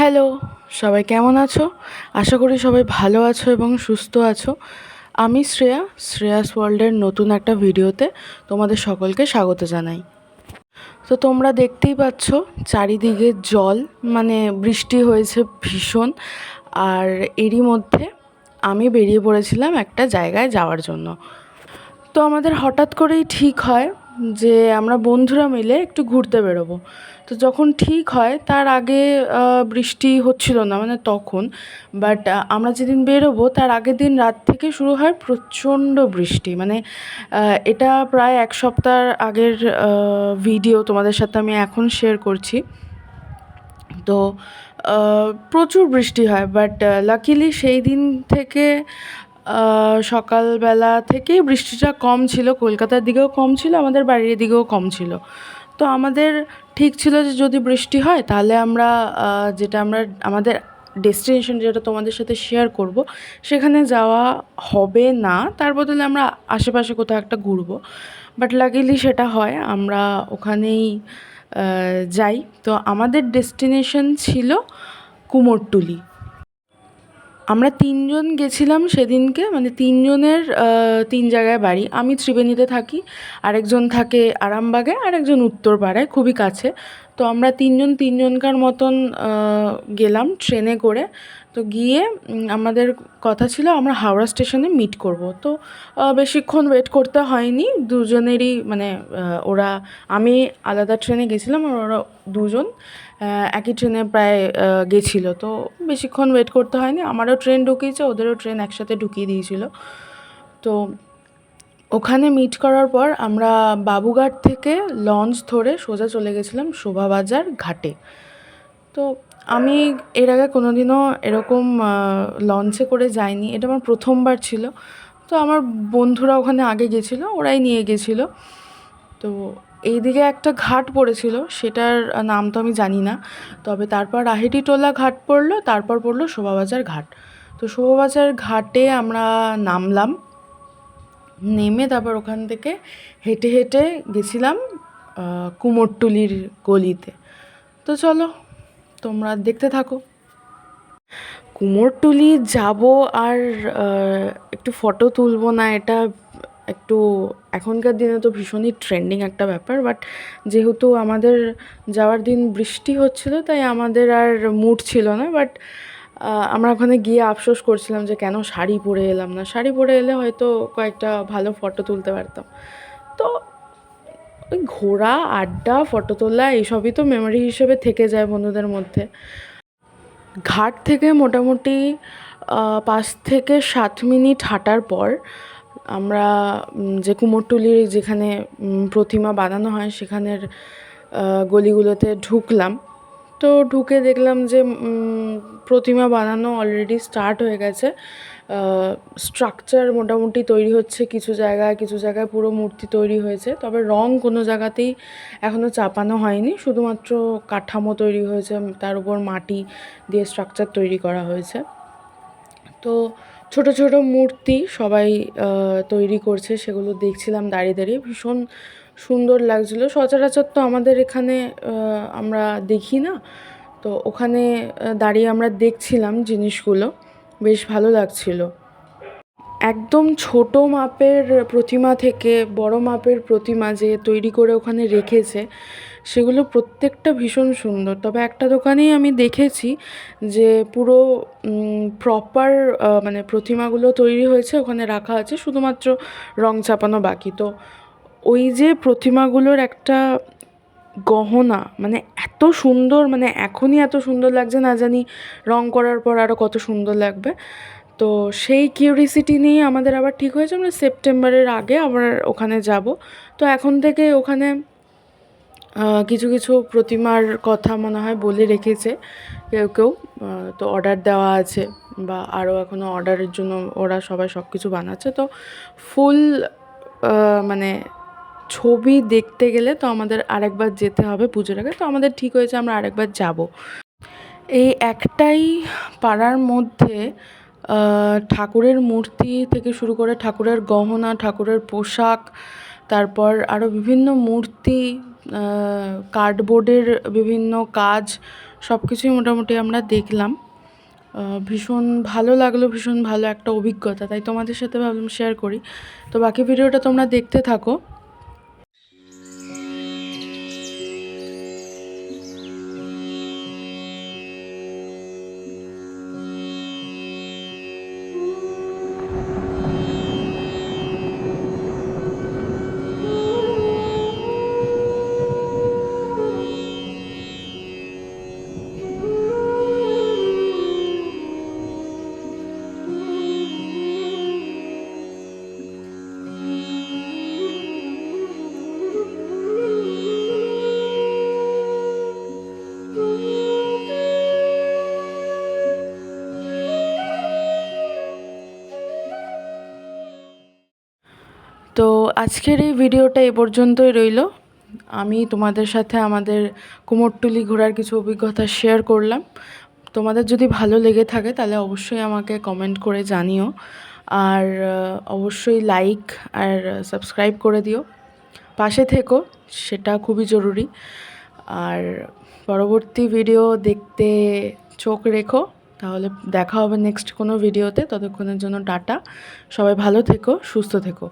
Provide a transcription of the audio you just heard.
Hello, সবাই কেমন আছো? আশা করি সবাই ভালো আছো এবং সুস্থ আছো। আমি শ্রেয়া, শ্রেয়াস ওয়ার্ল্ডের নতুন একটা ভিডিওতে তোমাদের সকলকে স্বাগত জানাই। তো তোমরা দেখতেই পাচ্ছ, চারিদিকে জল মানে বৃষ্টি হয়েছে ভীষণ। আর এরই মধ্যে আমি বেরিয়ে পড়েছিলাম একটা জায়গায় যাওয়ার জন্য। তো আমাদের হঠাৎ করেই ঠিক হয় যে আমরা বন্ধুরা মিলে একটু ঘুরতে বেরোবো। তো যখন ঠিক হয়, তার আগে বৃষ্টি হচ্ছিল না মানে তখন বাট আমরা যেদিন বেরোবো, তার আগের দিন রাত থেকে শুরু হয় প্রচণ্ড বৃষ্টি। মানে এটা প্রায় এক সপ্তাহ আগের ভিডিও তোমাদের সাথে আমি এখন শেয়ার করছি। তো প্রচুর বৃষ্টি হয় বাট লাকিলি সেই দিন থেকে সকালবেলা থেকেই বৃষ্টিটা কম ছিল, কলকাতার দিকেও কম ছিল, আমাদের বাড়ির দিকেও কম ছিল। তো আমাদের ঠিক ছিল যে যদি বৃষ্টি হয়, তাহলে আমরা যেটা আমরা, আমাদের ডেস্টিনেশন যেটা তোমাদের সাথে শেয়ার করব, সেখানে যাওয়া হবে না। তার বদলে আমরা আশেপাশে কোথাও একটা ঘুরবো। বাট লাগিলি সেটা হয়, আমরা ওখানেই যাই। তো আমাদের ডেস্টিনেশন ছিল কুমোরটুলি। আমরা তিনজন গেছিলাম সেদিনকে মানে তিনজনের তিন জায়গায় বাড়ি। আমি ত্রিবেণীতে থাকি, আরেকজন থাকে আরামবাগে, আরেকজন উত্তরপাড়ায়, খুবই কাছে। তো আমরা তিনজন তিনজনকার মতন গেলাম ট্রেনে করে। তো গিয়ে আমাদের কথা ছিল আমরা হাওড়া স্টেশনে মিট করব। তো বেশিক্ষণ ওয়েট করতে হয়নি। দুজনেরই মানে ওরা, আমি আলাদা ট্রেনে গেছিলাম আর ওরা দুজন একই ট্রেনে প্রায় গেছিল। তো বেশিক্ষণ ওয়েট করতে হয়নি। আমারও ট্রেন ঢুকিয়েছে, ওদেরও ট্রেন একসাথে ঢুকিয়ে দিয়েছিল। তো ওখানে মিট করার পর আমরা বাবুঘাট থেকে লঞ্চ ধরে সোজা চলে গেছিলাম শোভাবাজার ঘাটে। তো আমি এর আগে কোনোদিনও এরকম লঞ্চে করে যাইনি। এটা আমার প্রথমবার ছিল। তো আমার বন্ধুরা ওখানে আগে গেছিল, ওরাই নিয়ে গেছিল। তো এইদিকে একটা ঘাট পড়েছিল, সেটার নাম তো আমি জানি না। তবে তারপর রাহেটিটোলা ঘাট পড়ল, তারপর পড়ল শোভাবাজার ঘাট। তো শোভাবাজার ঘাটে আমরা নামলাম। নেমে তারপর ওখান থেকে হেঁটে হেঁটে গেছিলাম কুমোরটুলির গলিতে। তো চলো তোমরা দেখতে থাকো। কুমোরটুলি যাব আর একটু ফটো তুলবো না, এটা একটু এখনকার দিনে তো ভীষণই ট্রেন্ডিং একটা ব্যাপার বাট যেহেতু আমাদের যাওয়ার দিন বৃষ্টি হচ্ছিল, তাই আমাদের আর মুড ছিল না বাট আমরা ওখানে গিয়ে আফসোস করছিলাম যে কেন শাড়ি পরে এলাম না। শাড়ি পরে এলে হয়তো কয়েকটা ভালো ফটো তুলতে পারতাম। তো ওই ঘোরা আড্ডা, ফটো তোলা এইসবই তো মেমোরি হিসেবে থেকে যায় বন্ধুদের মধ্যে। ঘাট থেকে মোটামুটি পাঁচ থেকে সাত মিনিট হাঁটার পর আমরা যে কুমোরটুলির যেখানে প্রতিমা বানানো হয়, সেখানের গলিগুলোতে ঢুকলাম। তো ঢুকে দেখলাম যে প্রতিমা বানানো অলরেডি স্টার্ট হয়ে গেছে। স্ট্রাকচার মোটামুটি তৈরি হচ্ছে কিছু জায়গায় কিছু জায়গায় পুরো মূর্তি তৈরি হয়েছে। তবে রং কোনো জায়গাতেই এখনও চাপানো হয়নি। শুধুমাত্র কাঠামো তৈরি হয়েছে, তার উপর মাটি দিয়ে স্ট্রাকচার তৈরি করা হয়েছে। তো ছোট ছোট মূর্তি সবাই তৈরি করছে, সেগুলো দেখছিলাম দাঁড়িয়ে দাঁড়িয়ে। ভীষণ সুন্দর লাগছিল। সচরাচর তো আমাদের এখানে আমরা দেখি না। তো ওখানে দাঁড়িয়ে আমরা দেখছিলাম জিনিসগুলো। বেশ ভালো লাগছিল। একদম ছোট মাপের প্রতিমা থেকে বড় মাপের প্রতিমা যে তৈরি করে ওখানে রেখেছে, সেগুলো প্রত্যেকটা ভীষণ সুন্দর। তবে একটা দোকানেই আমি দেখেছি যে পুরো প্রপার মানে প্রতিমাগুলো তৈরি হয়েছে, ওখানে রাখা আছে, শুধুমাত্র রং চাপানো বাকি। তো ওই যে প্রতিমাগুলোর একটা গহনা মানে এত সুন্দর মানে এখনই এত সুন্দর লাগছে, না জানি রং করার পর আরও কত সুন্দর লাগবে। তো সেই কিউরিসিটি নিয়ে আমাদের আবার ঠিক হয়েছে, আমরা সেপ্টেম্বরের আগে আবার ওখানে যাব। তো এখন থেকে ওখানে কিছু কিছু প্রতিমার কথা মনে হয় বলে রেখেছে কেউ কেউ। তো অর্ডার দেওয়া আছে বা আরও এখনও অর্ডারের জন্য ওরা সবাই সব কিছু বানাচ্ছে। তো ফুল মানে ছবি দেখতে গেলে তো আমাদের আরেকবার যেতে হবে পুজোর আগে। তো আমাদের ঠিক হয়েছে আমরা আরেকবার যাব। এই একটাই পাড়ার মধ্যে ঠাকুরের মূর্তি থেকে শুরু করে ঠাকুরের গহনা, ঠাকুরের পোশাক, তারপর আরও বিভিন্ন মূর্তি কার্ডবোর্ডের বিভিন্ন কাজ সব কিছুই মোটামুটি আমরা দেখলাম। ভীষণ ভালো লাগল, ভীষণ ভালো একটা অভিজ্ঞতা। তাই তোমাদের সাথে ভাবলাম শেয়ার করি। তো বাকি ভিডিওটা তোমরা দেখতে থাকো। তো আজকের এই ভিডিওটা এ পর্যন্তই রইল। আমি তোমাদের সাথে আমাদের কুমোরটুলি ঘোরার কিছু অভিজ্ঞতা শেয়ার করলাম। তোমাদের যদি ভালো লেগে থাকে তাহলে অবশ্যই আমাকে কমেন্ট করে জানিও। আর অবশ্যই লাইক আর সাবস্ক্রাইব করে দিও। পাশে থেকো, সেটা খুবই জরুরি। আর পরবর্তী ভিডিও দেখতে চোখ রেখো, তাহলে দেখা হবে নেক্সট কোনো ভিডিওতে ততক্ষণের জন্য টাটা। সবাই ভালো থেকো, সুস্থ থেকো।